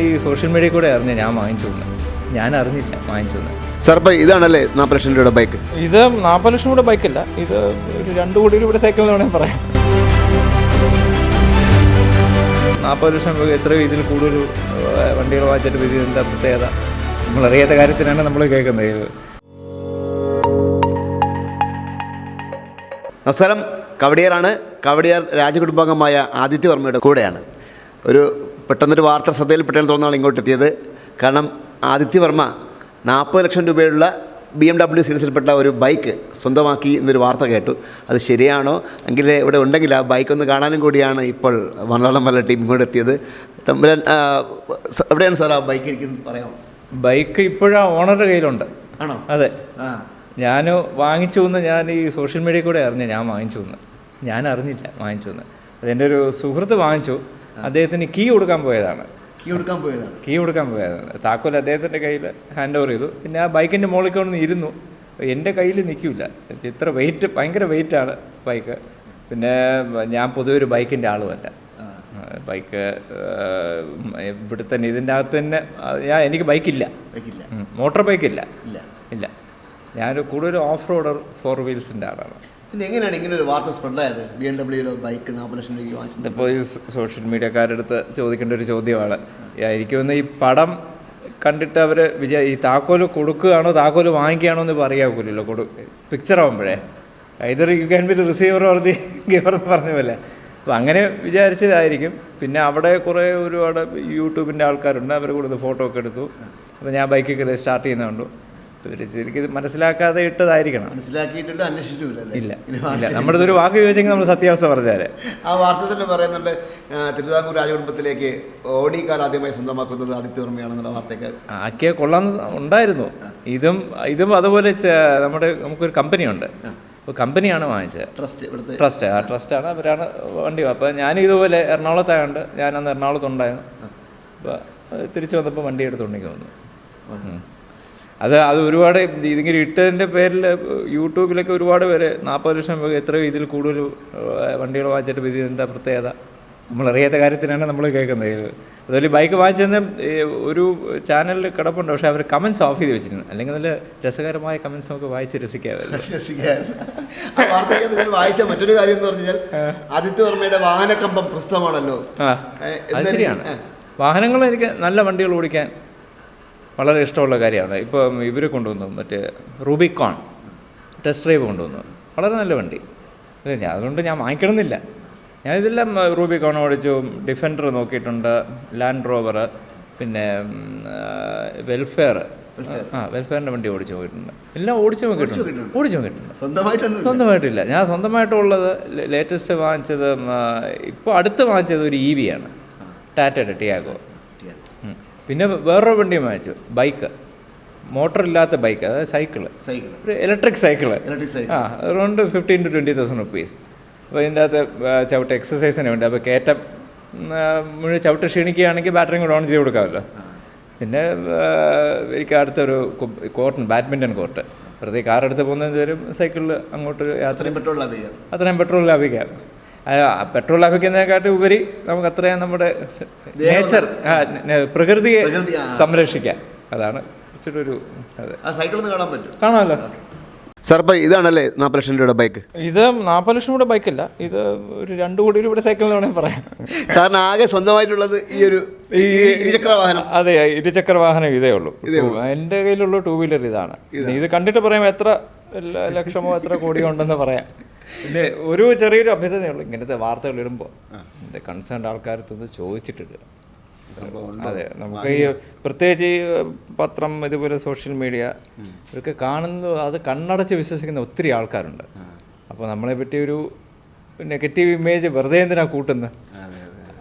ഈ social media കൂടെ അറിഞ്ഞ ഞാൻ വാങ്ങിച്ചു തന്നെ. ഞാൻ അറിഞ്ഞില്ല വാങ്ങിച്ചു തന്നെ. സാർ ഇതാണല്ലേ നാൽപ്പത് ലക്ഷം രൂപയുടെ ബൈക്ക് ഇത് നാൽപ്പത് ലക്ഷം രൂപയുടെ ബൈക്കല്ല ഇത് ഒരു രണ്ട് കോടി രൂപയുടെ സൈക്കിൾ എന്ന് വേണമെങ്കിൽ പറയാം. നാൽപ്പത് ലക്ഷം രൂപ എത്രയോ ഇതിൽ കൂടുതൽ വണ്ടികൾ വാങ്ങിച്ചിട്ട് ഇതിന്റെ എന്താ പ്രത്യേകത? നമ്മളറിയാത്ത കാര്യത്തിനാണ് നമ്മൾ കേൾക്കുന്നത്. ഇത് നമസ്കാരം. കവടിയാറാണ് കവടിയാർ രാജകുടുംബാംഗമായ ആദിത്യവർമ്മയുടെ കൂടെയാണ്. ഒരു പെട്ടെന്നൊരു വാർത്ത ശ്രദ്ധയിൽപ്പെട്ടെന്ന് തോന്നുന്നാണ് ഇങ്ങോട്ട് എത്തിയത് കാരണം ആദിത്യവർമ്മ നാൽപ്പത് ലക്ഷം രൂപയുള്ള ബി എം ഡബ്ല്യു സീരീസിൽപ്പെട്ട ഒരു ബൈക്ക് സ്വന്തമാക്കി എന്നൊരു വാർത്ത കേട്ടു. അത് ശരിയാണോ? എങ്കിൽ ഇവിടെ ഉണ്ടെങ്കിൽ ആ ബൈക്ക് ഒന്ന് കാണാനും കൂടിയാണ് ഇപ്പോൾ മലയാളം മല ടീം കൂടെ എത്തിയത് തമ്പുരാൻ എവിടെയാണ് സാർ ആ ബൈക്ക് ഇരിക്കുന്നത് പറയാമോ? ബൈക്ക് ഇപ്പോഴാ ഓണറുടെ കയ്യിലുണ്ട്. ആണോ? അതെ. ആ. ഞാൻ വാങ്ങിച്ചു എന്ന് ഞാൻ ഈ സോഷ്യൽ മീഡിയ കൂടെ അറിഞ്ഞു ഞാൻ വാങ്ങിച്ചു എന്ന്. ഞാൻ അറിഞ്ഞില്ല വാങ്ങിച്ചു എന്ന്. അതെന്റെ ഒരു സുഹൃത്ത് വാങ്ങിച്ചു. അദ്ദേഹത്തിന് കീ കൊടുക്കാൻ പോയതാണ്. കീ കൊടുക്കാൻ പോയതാണ്. കീ കൊടുക്കാൻ പോയതാണ്. താക്കോൽ അദ്ദേഹത്തിന്റെ കയ്യിൽ ഹാൻഡ് ഓവർ ചെയ്തു. പിന്നെ ആ ബൈക്കിന്റെ മുകളിൽ കൊണ്ട് ഇരുന്നു. എന്റെ കയ്യിൽ നിൽക്കില്ല ഇത്ര വെയിറ്റ് ഭയങ്കര വെയിറ്റാണ് ബൈക്ക്. പിന്നെ ഞാൻ പൊതുവെ ഒരു ബൈക്കിന്റെ ആളുമല്ല. ബൈക്ക് ഇവിടെ തന്നെ ഇതിന്റെ അകത്ത് തന്നെ ഞാൻ എനിക്ക് ബൈക്കില്ല. മോട്ടോർ ബൈക്കില്ല. ഇല്ല. ഇല്ല. ഞാൻ കൂടുതൽ ഓഫ് റോഡർ ഫോർ വീൽസിന്റെ ആളാണ്. പിന്നെ എങ്ങനെയാണ് ഇങ്ങനെ ഒരു വാർത്ത സ്പ്രെഡായത് ബി എം ഡബ്ല്യൂയിലോ ബൈക്ക് നാൽപ്പത് ലക്ഷം രൂപയ്ക്ക് വാങ്ങിച്ചത്? ഇതിപ്പോൾ ഈ സോഷ്യൽ മീഡിയക്കാരുടെ അടുത്ത് ചോദിക്കേണ്ട ഒരു ചോദ്യമാണ്. എനിക്ക് തോന്നുന്നു ഈ പടം കണ്ടിട്ട് അവർ വിചാ ഈ താക്കോൽ കൊടുക്കുകയാണോ താക്കോൽ വാങ്ങിക്കുകയാണോ എന്ന് പറയാകൂലല്ലോ കൊടു picture ആവുമ്പോഴേ. Either you can be receiver or the giver എന്ന് പറഞ്ഞ പോലെ. അപ്പോൾ അങ്ങനെ വിചാരിച്ചതായിരിക്കും. പിന്നെ അവിടെ കുറേ ഒരുപാട് യൂട്യൂബിന്റെ ആൾക്കാരുണ്ട്. അവർ കൊടുത്ത് ഫോട്ടോ ഒക്കെ എടുത്തു. അപ്പോൾ ഞാൻ ബൈക്കിൽ സ്റ്റാർട്ട് ചെയ്യുന്നത് കണ്ടു. ഇവർ ശരിക്കും മനസ്സിലാക്കാതെ ഇട്ടതായിരിക്കണം. മനസ്സിലാക്കിയിട്ടില്ല അന്വേഷിച്ചിട്ടില്ല ഇല്ല ഇല്ല. നമ്മുടെ ഒരു വാക്ക് ചോദിച്ചെങ്കിൽ നമ്മൾ സത്യാവസ്ഥ പറഞ്ഞാൽ ആ വാർത്ത തന്നെ പറയുന്നുണ്ട് തിരുവിതാംകൂർ രാജകുടുംബത്തിലേക്ക് ഓടി കാർ ആദ്യമായി സ്വന്തമാക്കുന്നത് ആദിത്യവർമ്മയാണെന്നുള്ള വാർത്തയൊക്കെ. ആക്കിയ കൊള്ളാന്ന് ഉണ്ടായിരുന്നു. ഇതും ഇതും അതുപോലെ നമ്മുടെ നമുക്കൊരു കമ്പനിയുണ്ട്. അപ്പോൾ കമ്പനിയാണ് വാങ്ങിച്ചത്. ട്രസ്റ്റ് ഇവിടുത്തെ. ട്രസ്റ്റ് ആ ട്രസ്റ്റാണ്. അവരാണ് വണ്ടി അപ്പോൾ ഞാൻ ഇതുപോലെ എറണാകുളത്തായതുകൊണ്ട് ഞാനന്ന് എറണാകുളത്തുണ്ടായിരുന്നു. അപ്പോൾ തിരിച്ചു വന്നപ്പോൾ വണ്ടി എടുത്തുണ്ടെങ്കിൽ വന്നു. അത് അത് ഒരുപാട് ഇതിങ്ങനെ ഇട്ടതിന്റെ പേരിൽ യൂട്യൂബിലൊക്കെ ഒരുപാട് പേര് നാൽപ്പത് ലക്ഷം എത്രയോ ഇതിൽ കൂടുതൽ വണ്ടികൾ വാങ്ങിച്ചിട്ട് ഇത് എന്താ പ്രത്യേകത? നമ്മളറിയാത്ത കാര്യത്തിനാണ് നമ്മൾ കേൾക്കുന്നത്. അതുപോലെ ബൈക്ക് വാങ്ങിച്ചെന്ന് ഒരു ചാനലിൽ കിടപ്പുണ്ട്. പക്ഷേ അവർ കമൻസ് ഓഫ് ചെയ്ത് വെച്ചിരുന്നു. അല്ലെങ്കിൽ നല്ല രസകരമായ കമൻസ് നമുക്ക് വായിച്ച് രസിക്കാമല്ലോ വായിച്ച മറ്റൊരു കാര്യം എന്ന് പറഞ്ഞാൽ ആദിത്യവർമ്മയുടെ വാഹനക്കമ്പം പ്രസ്തമാണല്ലോ അത് ശരിയാണ്. വാഹനങ്ങൾ എനിക്ക് നല്ല വണ്ടികൾ ഓടിക്കാൻ വളരെ ഇഷ്ടമുള്ള കാര്യമാണ്. ഇപ്പം ഇവർ കൊണ്ടുവന്നു മറ്റേ റൂബിക്കോൺ ടെസ്റ്റ് ഡ്രൈവ് കൊണ്ടുവന്നു. വളരെ നല്ല വണ്ടി. ഞാൻ അതുകൊണ്ട് ഞാൻ വാങ്ങിക്കണമെന്നില്ല. ഞാൻ ഇതെല്ലാം റൂബിക്കോൺ ഓടിച്ചു ഡിഫൻഡർ നോക്കിയിട്ടുണ്ട് ലാൻഡ് റോവർ പിന്നെ വെൽഫെയർ ആ വെൽഫെയറിന്റെ വണ്ടി ഓടിച്ചു നോക്കിയിട്ടുണ്ട്. എല്ലാം ഓടിച്ചു നോക്കിയിട്ടുണ്ട്. ഓടിച്ചു നോക്കിയിട്ടുണ്ട്. സ്വന്തമായിട്ട് സ്വന്തമായിട്ടില്ല. ഞാൻ സ്വന്തമായിട്ടുള്ളത് ലേറ്റസ്റ്റ് വാങ്ങിച്ചത് ഇപ്പോൾ അടുത്ത് വാങ്ങിച്ചത് ഒരു ഇ വി ആണ്. ടാറ്റയുടെ ടിയാഗോ. പിന്നെ വേറൊരു വണ്ടിയും വാങ്ങിച്ചു. ബൈക്ക്. മോട്ടോർ ഇല്ലാത്ത ബൈക്ക് അതായത് സൈക്കിൾ. സൈക്കിൾ ഒരു ഇലക്ട്രിക് സൈക്കിൾ. ഇലക്ട്രിക് സൈക്കിൾ ആ around fifteen to twenty thousand rupees അപ്പോൾ ഇതിന്റെ അകത്ത് ചവിട്ട് എക്സസൈസിന് വേണ്ടി. അപ്പോൾ കയറ്റം മുഴുവൻ ചവിട്ട് ക്ഷീണിക്കുകയാണെങ്കിൽ ബാറ്ററിയും കൂടെ ഓൺ ചെയ്ത് കൊടുക്കാമല്ലോ. പിന്നെ എനിക്ക് അടുത്തൊരു കോർട്ടുണ്ട് ബാഡ്മിന്റൺ കോർട്ട് വെറുതെ കാർ എടുത്ത് പോകുന്നതിന് വരും സൈക്കിളിൽ അങ്ങോട്ട് യാത്ര അത്രയും പെട്രോൾ ലാഭിക്കാം. അത്രയും പെട്രോൾ ലാഭിക്കാം. പെട്രോൾ ലാഭിക്കുന്നതിനെക്കാട്ടി ഉപരി നമുക്ക് അത്രയും നമ്മുടെ നേച്ചർ പ്രകൃതിയെ സംരക്ഷിക്കാൻ. സംരക്ഷിക്കാം അതാണ് ഇച്ചിരി ഒരു ആ സൈക്കിൾ കാണാൻ പറ്റും കാണാമല്ലോ. സാർ ഇതാണല്ലേ നാൽപ്പത് ലക്ഷം രൂപയുടെ ബൈക്ക് ഇത് നാൽപ്പത് ലക്ഷം രൂപയുടെ ബൈക്കല്ല ഇത് ഒരു രണ്ട് കോടി രൂപയുടെ സൈക്കിൾ വേണമെങ്കിൽ പറയാം. സാറിന് ആകെ സ്വന്തമായിട്ടുള്ളത് ഈ ഒരു ഈ ഇരുചക്ര വാഹനം അതെ ഇരുചക്ര വാഹനം ഇതേ ഉള്ളൂ. എന്റെ കയ്യിലുള്ള ടൂ വീലർ ഇതാണ്. ഇത് കണ്ടിട്ട് പറയാം എത്ര ലക്ഷമോ എത്ര കോടിയോ ഉണ്ടെന്ന് പറയാം. പിന്നെ ഒരു ചെറിയൊരു അഭ്യർത്ഥനയേ ഉള്ളൂ. ഇങ്ങനത്തെ വാർത്തകൾ ഇടുമ്പോൾ എന്റെ കൺസേൺഡ് ആൾക്കാരത്തൊന്ന് ചോദിച്ചിട്ടില്ല അതെ നമുക്ക് ഈ പ്രത്യേകിച്ച് ഈ പത്രം ഇതുപോലെ സോഷ്യൽ മീഡിയ ഇതൊക്കെ കാണുന്നത് അത് കണ്ണടച്ച് വിശ്വസിക്കുന്ന ഒത്തിരി ആൾക്കാരുണ്ട്. അപ്പോൾ നമ്മളെ പറ്റി ഒരു നെഗറ്റീവ് ഇമേജ് വെറുതെ എന്തിനാ കൂട്ടുന്നത്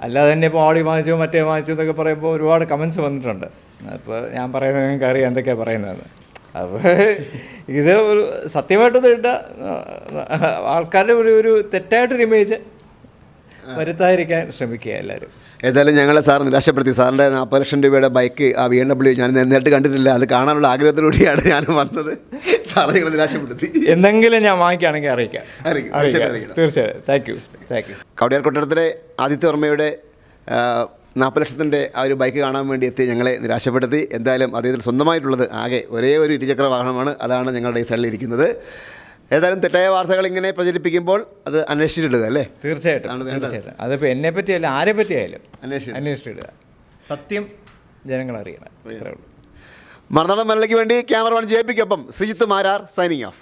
അല്ലാതെ തന്നെ ഇപ്പോൾ ഓടി വാങ്ങിച്ചു മറ്റേ വാങ്ങിച്ചു എന്നൊക്കെ പറയുമ്പോൾ ഒരുപാട് കമൻസ് വന്നിട്ടുണ്ട്. അപ്പോൾ ഞാൻ പറയുന്നത് നിങ്ങൾക്ക് അറിയാം എന്തൊക്കെയാണ് പറയുന്നത്. അപ്പോൾ ഇത് ഒരു സത്യമായിട്ടൊന്നും ഇട്ട ആൾക്കാരുടെ ഒരു ഒരു തെറ്റായിട്ടൊരു ഇമേജ് വരുത്താതിരിക്കാൻ ശ്രമിക്കുക എല്ലാവരും. ഏതായാലും ഞങ്ങളെ സാർ നിരാശപ്പെടുത്തി. സാറിന്റെ നാൽപ്പത് ലക്ഷം രൂപയുടെ ബൈക്ക് ആ ബി എം ഡബ്ല്യു ഞാൻ നേരിട്ട് കണ്ടിട്ടില്ല. അത് കാണാനുള്ള ആഗ്രഹത്തിലൂടെയാണ് ഞാൻ വന്നത്. സാർ നിങ്ങൾ നിരാശപ്പെടുത്തി. എന്തെങ്കിലും ഞാൻ വാങ്ങിക്കുകയാണെങ്കിൽ അറിയിക്കാം. അറിയിക്കാം. തീർച്ചയായും thank you thank you Kowdiar കൊട്ടാരത്തിലെ ആദിത്യ വർമ്മയുടെ നാൽപ്പത് ലക്ഷത്തിന്റെ ആ ഒരു ബൈക്ക് കാണാൻ വേണ്ടി എത്തി ഞങ്ങളെ നിരാശപ്പെടുത്തി. എന്തായാലും അദ്ദേഹത്തിന് സ്വന്തമായിട്ടുള്ളത് ആകെ ഒരേ ഒരു ഇരുചക്ര വാഹനമാണ്. അതാണ് ഞങ്ങളുടെ ഈ സൈഡിൽ ഇരിക്കുന്നത്. ഏതായാലും തെറ്റായ വാർത്തകൾ ഇങ്ങനെ പ്രചരിപ്പിക്കുമ്പോൾ അത് അന്വേഷിച്ചിടുക അല്ലേ? തീർച്ചയായിട്ടും അതിപ്പോൾ എന്നെ പറ്റിയല്ല ആരെ പറ്റിയായാലും അന്വേഷിച്ചു അന്വേഷിച്ചിടുക. സത്യം ജനങ്ങൾ അറിയണം മറുനാടൻ മലയ്ക്ക് വേണ്ടി ക്യാമറമാൻ ജെ പിക്കൊപ്പം ശ്രീജിത്ത് മാരാർ സൈനിങ് ഓഫ്